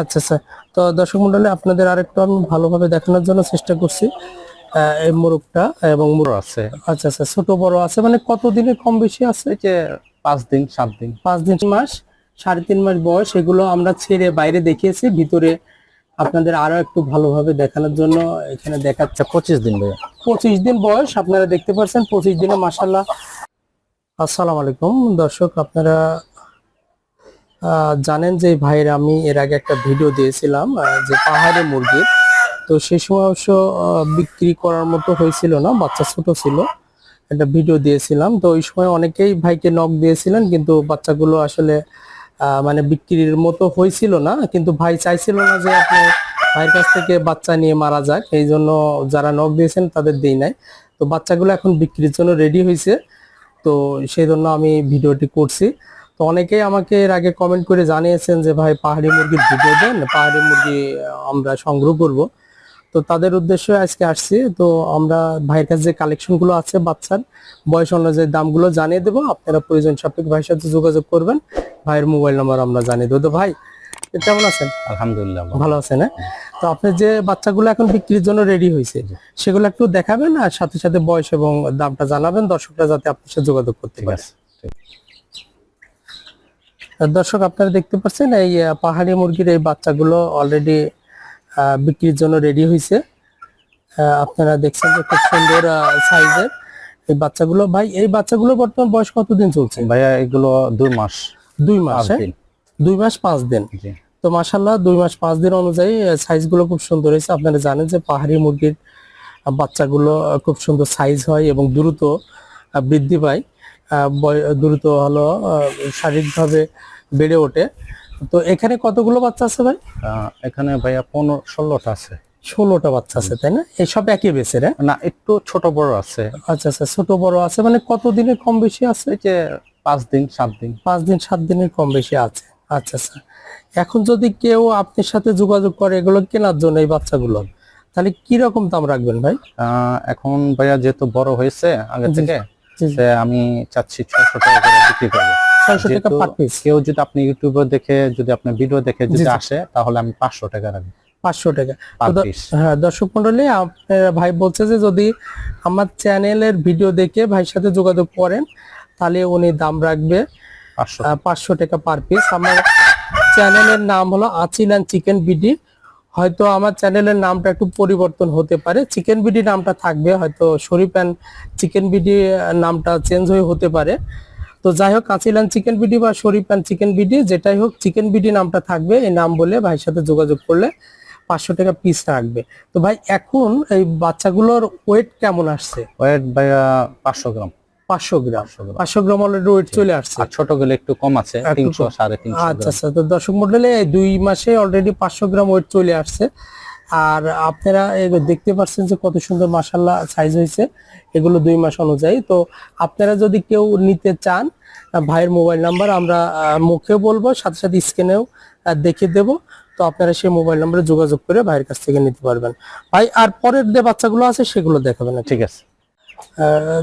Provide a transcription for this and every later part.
আচ্ছা আচ্ছা তো দর্শক মন্ডলী আপনাদের আরেকটু আমি ভালোভাবে দেখানোর জন্য চেষ্টা করছি। এই মোরগটা এবং মোরগ আছে। আচ্ছা আচ্ছা ছোট বড় আছে। মানে কত দিনের কম বেশি আছে? যে পাঁচ দিন সাত দিন। পাঁচ দিন মাস সাড়ে তিন মাস বয়স। এগুলো আমরা ছেড়ে বাইরে দেখিয়েছি। ভিতরে আপনাদের আরও একটু ভালোভাবে দেখানোর জন্য এখানে দেখাচ্ছে পঁচিশ দিন ভাইয়া। পঁচিশ দিন বয়স আপনারা দেখতে পাচ্ছেন। পঁচিশ দিনে মাসাল্লাহ আসসালামু আলাইকুম। দর্শক আপনারা জানেন যে ভাইয়ের আমি এর আগে একটা ভিডিও দিয়েছিলাম যে পাহাড়ি মুরগি। তো সে সময় অবশ্য বিক্রি করার মতো হয়েছিল না, বাচ্চা ছোট ছিল, একটা ভিডিও দিয়েছিলাম। তো ওই সময় অনেকেই ভাইকে নক দিয়েছিলেন, কিন্তু বাচ্চাগুলো আসলে মানে বিক্রির মতো হয়েছিল না। কিন্তু ভাই চাইছিল না যে আপনি ভাইয়ের কাছ থেকে বাচ্চা নিয়ে মারা যাক, এই জন্য যারা নক দিয়েছেন তাদের দেই নাই। তো বাচ্চাগুলো এখন বিক্রির জন্য রেডি হয়েছে। তো সেই জন্য আমি ভিডিওটি করছি। তো অনেকেই আমাকে এর আগে কমেন্ট করে জানিয়েছেন যে ভাই পাহাড়ি মুরগির ভিডিও দেন পাহাড়ি মুরগি আমরা সংগ্রহ করব। তো তাদের উদ্দেশ্যে আজকে আসছি। তো আমরা ভাইয়ের কাছে যে কালেকশনগুলো আছে বাচ্চার বয়স অনুযায়ী দামগুলো জানিয়ে দেবো। আপনারা প্রয়োজন সাপেক্ষ ভাইয়ের সাথে যোগাযোগ করবেন। ভাইয়ের মোবাইল নাম্বার আমরা জানিয়ে দেবো। তো ভাই কেমন আছেন? আলহামদুলিল্লাহ ভালো। আছেন হ্যাঁ? তো আপনি যে বাচ্চাগুলো এখন বিক্রির জন্য রেডি হয়েছে সেগুলো একটু দেখাবেন আর সাথে সাথে বয়স এবং দামটা জানাবেন। দর্শকরা যাতে আপনার সাথে যোগাযোগ করতে পারে। দর্শক আপনারা দেখতে পাচ্ছেন এই পাহাড়ি মুরগির এই বাচ্চাগুলো অলরেডি বিক্রির জন্য রেডি হয়েছে আপনারা দেখছেন যে খুব সুন্দর সাইজের এই বাচ্চাগুলো। ভাই এই বাচ্চাগুলো বর্তমান বয়স কতদিন চলছে? ভাইয়া এগুলো দুই মাস। দুই মাস হ্যাঁ? দুই মাস পাঁচ দিন। তো মাসাল্লাহ দুই মাস পাঁচ দিন অনুযায়ী সাইজগুলো খুব সুন্দর হয়েছে। আপনারা জানেন যে পাহাড়ি মুরগির বাচ্চাগুলো খুব সুন্দর সাইজ হয় এবং দ্রুত বৃদ্ধি পায়। দ্রুত হলো শারীরিকভাবে বেড়ে ওঠে। তো এখানে কতগুলো বাচ্চা আছে ভাই? এখানে ভাইয়া পনেরো ষোলোটা আছে। ষোলোটা বাচ্চা আছে তাই না? এই সব একই বেসের হ্যাঁ? না একটু ছোট বড় আছে। আচ্ছা আচ্ছা ছোট বড় আছে মানে কত দিনের কম বেশি আছে? যে পাঁচ দিন সাত দিন। পাঁচ দিন সাত দিনের কম বেশি আছে। আচ্ছা আচ্ছা। এখন যদি কেউ আপনার সাথে যোগাযোগ করে এগুলো কেনার জন্য এই বাচ্চাগুলো তাহলে কি রকম দাম রাখবেন ভাই? আহ, এখন ভাইয়া যেহেতু বড় হয়েছে আগে থেকে আমি চাচ্ছি ছয়শো টাকা করে বিক্রি করব। কেউ যদি আপনি ইউটিউবে দেখে যদি আপনি ভিডিও দেখে যদি আসে তাহলে আমি পাঁচশো টাকা রাখব। পাঁচশো টাকা। হ্যাঁ দর্শক মন্ডলী আপনার ভাই বলছে যে যদি আমার চ্যানেলের ভিডিও দেখে ভাইয়ের সাথে যোগাযোগ করেন তাহলে উনি দাম রাখবে পাঁচশো। টাকা পার পিস আমার চ্যানেলের নাম হলো আচিল অ্যান্ড চিকেন বিডি। হয়তো আমার চ্যানেলের নামটা একটু পরিবর্তন হতে পারে। চিকেন বিডি নামটা থাকবে, হয়তো শরীফ অ্যান্ড চিকেন বিডি নামটা চেঞ্জ হয়ে হতে পারে। তো যাই হোক অ্যান্ড চিকেন বিডি বা শরীফ অ্যান্ড চিকেন বিডি, যেটাই হোক, চিকেন বিডি নামটা থাকবে, এই নাম বলে ভাইয়ের সাথে যোগাযোগ করলে পাঁচশো টাকা পিস রাখবে। তো ভাই, এখন এই বাচ্চাগুলোর ওয়েট কেমন আসছে? ওয়েট ভাইয়া পাঁচশো গ্রাম। পাঁচশো গ্রাম। পাঁচশো গ্রাম। অলরেডি ওয়েট চলে আসছে। আর ছোটগুলো একটু কম আছে তিনশো। সাড়ে তিনশো আচ্ছা আচ্ছা তো দর্শক মন্ডলে এই দুই মাসে অলরেডি পাঁচশো গ্রাম ওয়েট চলে আসছে। আর আপনারা দেখতে পাচ্ছেন যে কত সুন্দর মাসাল্লাহ সাইজ হয়েছে এগুলো দুই মাস অনুযায়ী। তো আপনারা যদি কেউ নিতে চান ভাইয়ের মোবাইল নাম্বার আমরা মুখে বলব সাথে সাথে স্ক্রিনেও দেখে দেব। তো আপনারা সেই মোবাইল নাম্বারে যোগাযোগ করে ভাইয়ের কাছ থেকে নিতে পারবেন। ভাই আর পরের যে বাচ্চাগুলো আছে সেগুলো দেখাবেন ঠিক আছে।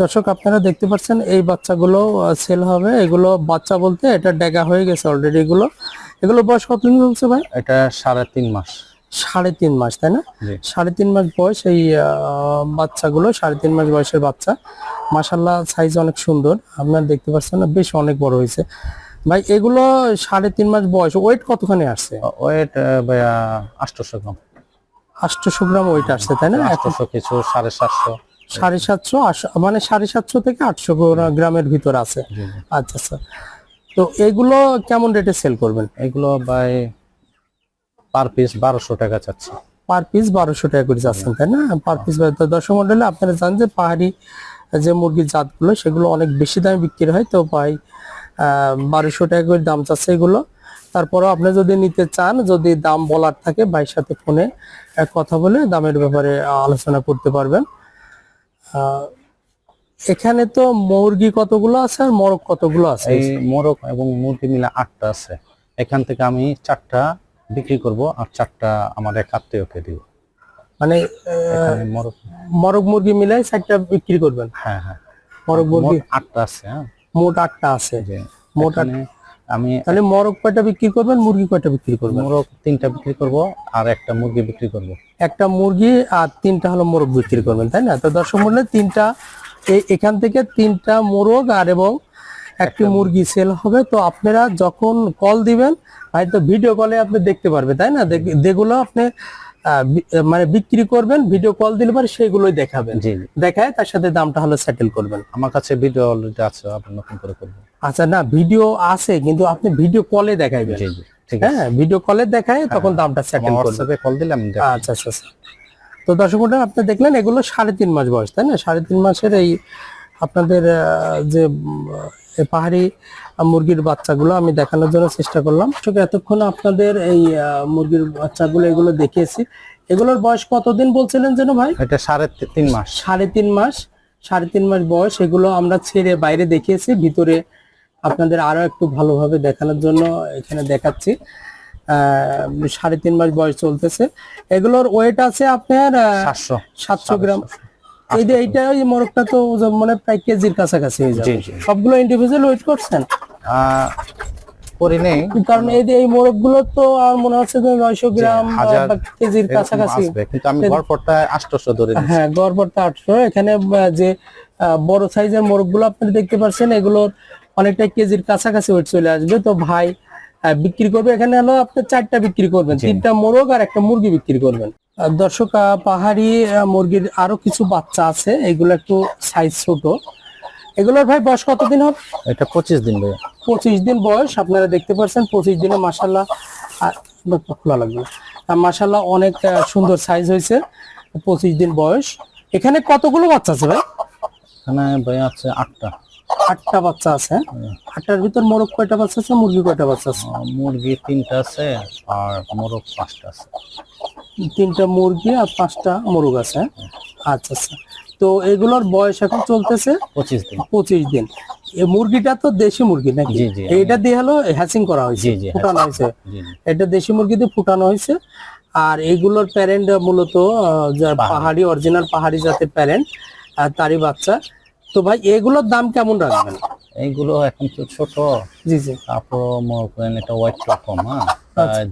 দর্শক আপনারা দেখতে পাচ্ছেন এই বাচ্চাগুলো সেল হবে। এগুলো বাচ্চা বলতে এটা ডেগা হয়ে গেছে অলরেডি এগুলো। এগুলো বয়স কতদিন চলছে ভাই? এটা সাড়ে তিন মাস। সাড়ে তিন মাস তাই না? সাড়ে তিন মাস বয়স এই বাচ্চাগুলো সাড়ে তিন মাস বয়সের বাচ্চা। মাসাল্লাহ সাইজ অনেক সুন্দর। আপনারা দেখতে পাচ্ছেন না বেশ অনেক বড় হয়েছে। ভাই এগুলো সাড়ে তিন মাস বয়স ওয়েট কতখানি আসছে? ওয়েট ভাইয়া আটশোশো গ্রাম। আটশোশো গ্রাম ওয়েট আসছে তাই না? আটশোশো কিছু সাড়ে সাতশো। সাড়ে সাতশো মানে সাড়ে সাতশো থেকে আটশো গ্রামের ভিতর আছে। আচ্ছা আচ্ছা। তো এগুলো কেমন রেটে সেল করবেন? এগুলো বাই পার পিস বারোশো টাকা চাচ্ছি। পার পিস বারোশো টাকা করে যাচ্ছেন তাই না? পার পিস দর্শক মন্ডলে আপনারা জানেন যে পাহাড়ি যে মুরগির জাতগুলো সেগুলো অনেক বেশি দামে বিক্রি হয়। তো ভাই বারোশো টাকা করে দাম চাচ্ছে এগুলো। তারপরও আপনি যদি নিতে চান যদি দাম বলার থাকে ভাইয়ের সাথে ফোনে কথা বলে দামের ব্যাপারে আলোচনা করতে পারবেন। এখানে তো মুরগি কতগুলো আছে আর মরক কতগুলো আছে? এই মোরগ এবং মুরগি মিলে আটটা আছে। এখান থেকে আমি চারটা বিক্রি করব আর চারটা আমার এক আত্মীয়কে দিব। মানে মোরগ মুরগি মিলাই চারটা বিক্রি করবেন? হ্যাঁ হ্যাঁ। মরক মুরগি আটটা আছে হ্যাঁ। মোট আটটা আছে। মোট আট এখানে আমি তাহলে মরক কয়টা বিক্রি করবেন মুরগি কয়টা বিক্রি করবেন? মোরগ তিনটা বিক্রি করব আর একটা মুরগি বিক্রি করব। একটা মুরগি আর তিনটা হলো মোরগ বিক্রি করবেন তাই না? তো দর্শক মূল্যে তিনটা এখান থেকে তিনটা মোরগ আর এবং একটি মুরগি সেল হবে। তো আপনারা যখন কল দিবেন হয়তো ভিডিও কলে আপনি দেখতে পারবেন তাই না? যেগুলো আপনি মানে বিক্রি করবেন ভিডিও কল দিলে পরে সেগুলোই দেখাবেন। দেখায় তার সাথে দামটা হলো সেটেল করবেন। আমার কাছে ভিডিও অলরেডি আছে আপনি নতুন করে করব আচ্ছা না ভিডিও আছে কিন্তু আপনি ভিডিও কলে দেখাইবেন। জি জি ঠিক হ্যাঁ ভিডিও কলে দেখায় তখন দামটা সেটেল করবেন। হোয়াটসঅ্যাপে কল দিলে আমি দেখাবো। আচ্ছা আচ্ছা আচ্ছা। তো দর্শক আপনি দেখলেন এগুলো সাড়ে তিন মাস বয়স তাই না? সাড়ে তিন মাসের এই আপনাদের যে পাহাড়ি মুরগির বাচ্চাগুলো আমি দেখানোর জন্য চেষ্টা করলাম। এতক্ষণ আপনাদের এই মুরগির বাচ্চাগুলো এগুলো দেখিয়েছি। এগুলোর বয়স কতদিন বলছিলেন যেন ভাই? এটা সাড়ে তিন মাস। সাড়ে তিন মাস। সাড়ে তিন মাস বয়স। এগুলো আমরা ছেড়ে বাইরে দেখিয়েছি। ভিতরে আপনাদের আরও একটু ভালোভাবে দেখানোর জন্য এখানে দেখাচ্ছি। আহ, সাড়ে তিন মাস বয়স চলতেছে। এগুলোর ওয়েট আছে আপনার সাতশো। সাতশো গ্রাম। এই যে এইটা ওই মোরগটা তো মানে প্রায় কেজির কাছাকাছি হয়ে যাবে। সবগুলো ইন্ডিভিজুয়াল ওয়েট করছেন? করি নেই। কারণ এই যে এই মোরগগুলো তো আর মনে হচ্ছে যে নয়শো গ্রাম বা- কেজির কাছাকাছি। কিন্তু আমি গড়পড়টা আটশোশো ধরে হ্যাঁ গড়পড়টা আটশো। এখানে যে বড় সাইজের মোরগগুলো আপনারা দেখতে পাচ্ছেন এগুলোর অনেকটা কেজির কাছাকাছি ওয়েট চলে আসবে। তো ভাই বিক্রি করবে। এখানে হলো আপনি চারটা বিক্রি করবেন। তিনটা মোরগ আর একটা মুরগি বিক্রি করবেন। দর্শক পাহাড়ি মুরগির আরও কিছু বাচ্চা আছে। এগুলো একটু সাইজ ছোট। এগুলোর ভাই বয়স কতদিন হবে? এটা পঁচিশ দিন ভাইয়া পঁচিশ দিন বয়স। আপনারা দেখতে পাচ্ছেন পঁচিশ দিনে মাসাল্লাহ খোলা লাগবে। মাসাল্লাহ অনেক সুন্দর সাইজ হয়েছে পঁচিশ দিন বয়স। এখানে কতগুলো বাচ্চা আছে ভাই? এখানে ভাইয়া আছে আটটা। আটটা বাচ্চা আছে? আটটার ভিতর মোরগ কয়টা বাচ্চা আছে মুরগি কয়টা বাচ্চা আছে? মুরগি তিনটা আছে আর মোরগ পাঁচটা আছে। তিনটা মুরগি আর পাঁচটা মোরগ আছে? আচ্ছা আচ্ছা। তো এগুলোর বয়স এখন চলতেছে পঁচিশ দিন। পঁচিশ দিন। এই মুরগিটা তো দেশি মুরগি নাকি। এইটা দিয়ে হলো হ্যাচিং করা হয়েছে ফুটানো হয়েছে। এটা দেশি মুরগি দিয়ে ফুটানো হয়েছে। আর এগুলোর প্যারেন্ট মূলত পাহাড়ি। অরিজিনাল পাহাড়ি জাতের প্যারেন্ট আর তারই বাচ্চা। তো ভাই এগুলোর দাম কেমন রাখবেন? এইগুলো এখন তো ছোট। জি জি। তারপর মনে করেন এটা ওয়াইট কম হ্যাঁ?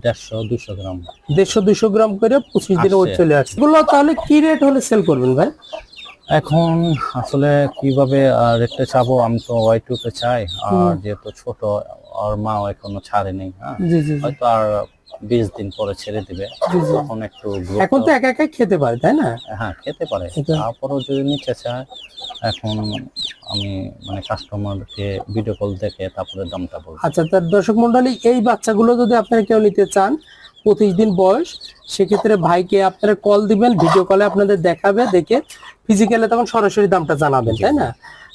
দেড়শো দুশো গ্রাম। দেড়শো দুশো গ্রাম করে পঁচিশ দিনে আসছে। চলে আসছে। এগুলো তাহলে কি রেট হলে সেল করবেন ভাই? এখন আসলে কীভাবে রেটটা চাবো? আমি তো ওয়াই টুতে চাই। আর যেহেতু ছোট আর মাও এখনও ছাড়েনি হ্যাঁ? জি জি জি। হয়তো আর বিশ দিন পরে ছেড়ে দিবে। তখন একটু এখন তো একা একা খেতে পারে তাই না? হ্যাঁ খেতে পারে। তারপরও যদি নিতে চায় এখন আমি মানে কাস্টমারকে ভিডিও কল দেখে তারপরে দামটা বলব। আচ্ছা তার দর্শক মন্ডলী এই বাচ্চাগুলো যদি আপনারা কেউ নিতে চান পঁচিশ দিন বয়স সেক্ষেত্রে ভাইকে আপনারা কল দিবেন ভিডিও কলে আপনাদের দেখাবে দেখে ফিজিক্যালে তখন সরাসরি দামটা জানাবেন তাই না?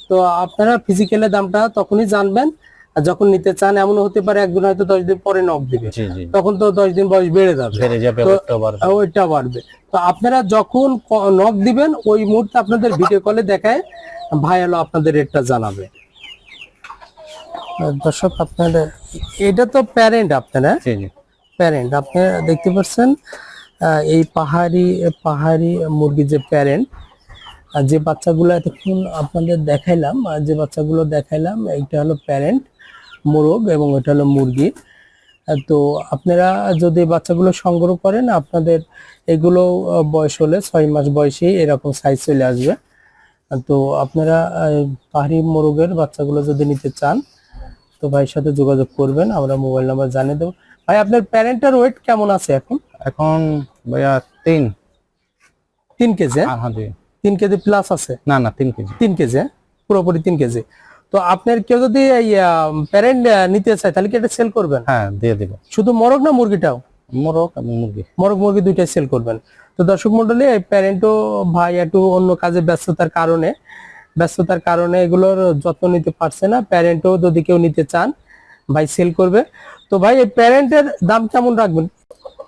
তো আপনারা ফিজিক্যালে দামটা তখনই জানবেন আর যখন নিতে চান এমন হতে পারে একদিন হয়তো দশ দিন পরে নক দিবে। তখন তো দশ দিন বয়স বেড়ে যাবে। ওইটা বাড়বে। তো আপনারা যখন নক দিবেন ওই মুহূর্তে আপনাদের ভিডিও কলে দেখায় ভাই হলো আপনাদের রেটটা জানাবে। দর্শক আপনারা এটা তো প্যারেন্ট আপনারা প্যারেন্ট আপনি দেখতে পাচ্ছেন আহ, এই পাহাড়ি পাহাড়ি মুরগির যে প্যারেন্ট যে বাচ্চাগুলো এতক্ষণ আপনাদের দেখাইলাম আর যে বাচ্চাগুলো দেখাইলাম এইটা হলো প্যারেন্ট মোরগ এবং এটা হলো মুরগি। তো আপনারা যদি বাচ্চাগুলো সংগ্রহ করেন আপনাদের এগুলো বয়স হলে ছয় মাস বয়সে এরকম সাইজ চলে আসবে। তো আপনারা পাহাড়ি মোরগের বাচ্চাগুলো যদি নিতে চান তো ভাইয়ের সাথে যোগাযোগ করবেন আমরা মোবাইল নাম্বার জানিয়ে দেবো। ভাই আপনার প্যারেন্টের ওয়েট কেমন আছে এখন? এখন ভাইয়া তিন। তিন কেজি হ্যাঁ? জি তিন কেজি প্লাস আছে? না না তিন কেজি। তিন কেজি হ্যাঁ? পুরোপুরি তিন কেজি। তো আপনার কেউ যদি এই প্যারেন্ট নিতে চায় তাহলে কি এটা সেল করবেন? হ্যাঁ দিয়ে দিব। শুধু মরগ না মুরগিটাও? মোরগ এবং মুরগি। মরগ মুরগি দুইটাই সেল করবেন। তো দর্শক মন্ডলী এই প্যারেন্টও ভাই একটু অন্য কাজে ব্যস্ততার কারণে ব্যস্ততার কারণে এগুলোর যত্ন নিতে পারছে না। প্যারেন্টও যদি কেউ নিতে চান ভাই সেল করবে। তো ভাই এই প্যারেন্টের দাম কেমন রাখবেন?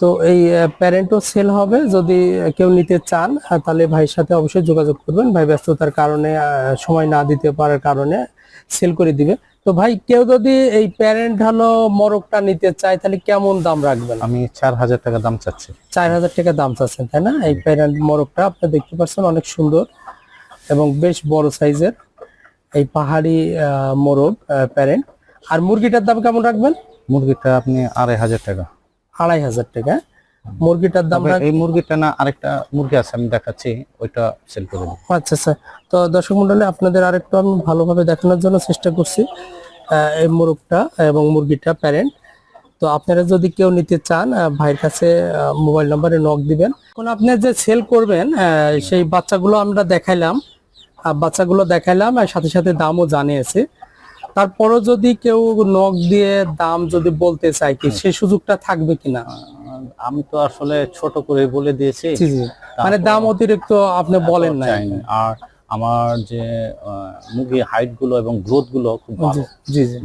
তো এই প্যারেন্টও সেল হবে। যদি কেউ নিতে চান তাহলে ভাইয়ের সাথে অবশ্যই যোগাযোগ করবেন। ভাই ব্যস্ততার কারণে সময় না দিতে পারার কারণে সেল করে দিবে। তো ভাই কেউ যদি এই প্যারেন্ট হলো মরকটা নিতে চায় তাহলে কেমন দাম রাখবেন? আমি চার হাজার টাকা দাম চাচ্ছি। চার হাজার টাকা দাম চাচ্ছেন তাই না? এই প্যারেন্ট মোরগটা আপনি দেখতে পাচ্ছেন অনেক সুন্দর এবং বেশ বড় সাইজের এই পাহাড়ি মোরগ প্যারেন্ট আর মুরগিটার দাম কেমন রাখবেন? মুরগিটা আপনি আড়াই হাজার টাকা। আড়াই হাজার টাকা। মুরগিটার দাম এই মুরগিটা না আরেকটা মুরগি আছে আমি দেখাচ্ছি ওইটা সেল করে আচ্ছা আচ্ছা। তো দর্শক মন্ডলী আপনাদের আরেকটু আমি ভালোভাবে দেখানোর জন্য চেষ্টা করছি এই মুরগটা এবং মুরগিটা প্যারেন্ট তো আপনারা যদি কেউ নিতে চান ভাইয়ের কাছে মোবাইল নাম্বারে নক দিবেন। এখন আপনি যে সেল করবেন আহ, সেই বাচ্চাগুলো আমরা দেখাইলাম বাচ্চাগুলো দেখাইলাম আর সাথে সাথে দামও জানিয়েছি। তারপরও যদি কেউ নক দিয়ে দাম যদি বলতে চায় কি সেই সুযোগটা থাকবে কিনা? আমি তো আসলে ছোট করে বলে দিয়েছি। মানে দাম অতিরিক্ত আপনি বলেন না আর আমার যে মুরগির হাইটগুলো এবং গ্রোথগুলো খুব ভালো।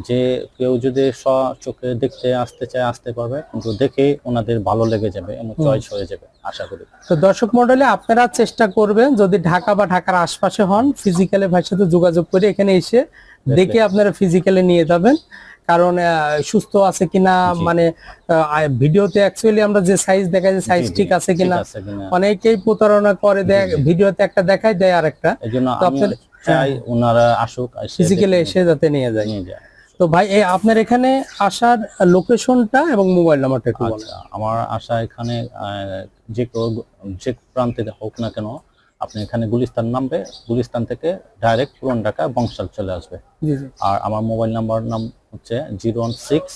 যে কেউ যদি স্ব চোখে দেখতে আসতে চায় আসতে পারবে। কিন্তু দেখে ওনাদের ভালো লেগে যাবে এবং চয়েস হয়ে যাবে আশা করি। তো দর্শক মন্ডলী আপনারা চেষ্টা করবেন যদি ঢাকা বা ঢাকার আশপাশে হন ফিজিক্যালি ভাইয়ের সাথে যোগাযোগ করে এখানে এসে দেখে আপনারা ফিজিক্যালি নিয়ে যাবেন। কারণ সুস্থ আছে কিনা মানে ভিডিওতে অ্যাকচুয়ালি আমরা যে সাইজ দেখাই যে সাইজ ঠিক আছে কিনা অনেকেই প্রতারণা করে দেয় ভিডিওতে একটা দেখাই দেয় আমি আপনার- চাই ওনারা আসুক ফিজিক্যালি এসে যাতে নিয়ে যায়। তো ভাই এই আপনার এখানে আসার লোকেশনটা এবং মোবাইল নাম্বারটা একটু আচ্ছা আমার আশা এখানে যে যে প্রান্তে হোক না কেন আপনি এখানে গুলিস্তান নামবে গুলিস্তান থেকে ডাইরেক্ট পুরন ঢাকা বংশাল চলে আসবে। আর আমার মোবাইল নাম্বার নাম হচ্ছে zero one six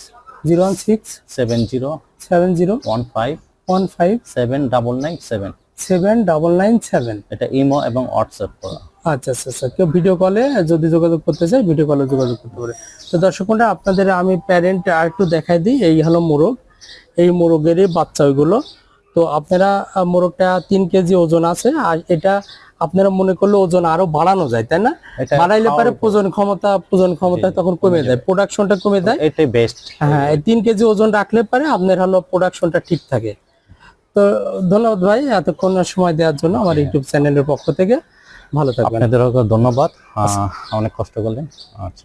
zero one six seven zero seven zero one five one five seven double nine seven seven double nine seven এটা ইমো এবং হোয়াটসঅ্যাপ করা। আচ্ছা আচ্ছা আচ্ছা। কেউ ভিডিও কলে যদি যোগাযোগ করতে চায় ভিডিও কলে যোগাযোগ করতে পারে। তো দর্শক আপনাদের আমি প্যারেন্ট আর একটু দেখাই দিই এই হলো মোরগ। এই মোরগেরই বাচ্চা ওইগুলো। তো আপনারা মোরগটা তিন কেজি ওজন আছে আর এটা আপনারা মনে করলে ওজন আরও বাড়ানো যায় তাই না? বাড়াইলে পারে প্রজন ক্ষমতা প্রজন ক্ষমতা তখন কমে যায় প্রোডাকশনটা কমে যায়। এটাই বেস্ট হ্যাঁ তিন কেজি ওজন রাখলে পারে আপনার হলো প্রোডাকশনটা ঠিক থাকে। তো ধন্যবাদ ভাই এতক্ষণ সময় দেওয়ার জন্য আমার ইউটিউব চ্যানেলের পক্ষ থেকে। ভালো থাকবেন। আপনাদেরও ধন্যবাদ। অনেক কষ্ট করলেন। আচ্ছা।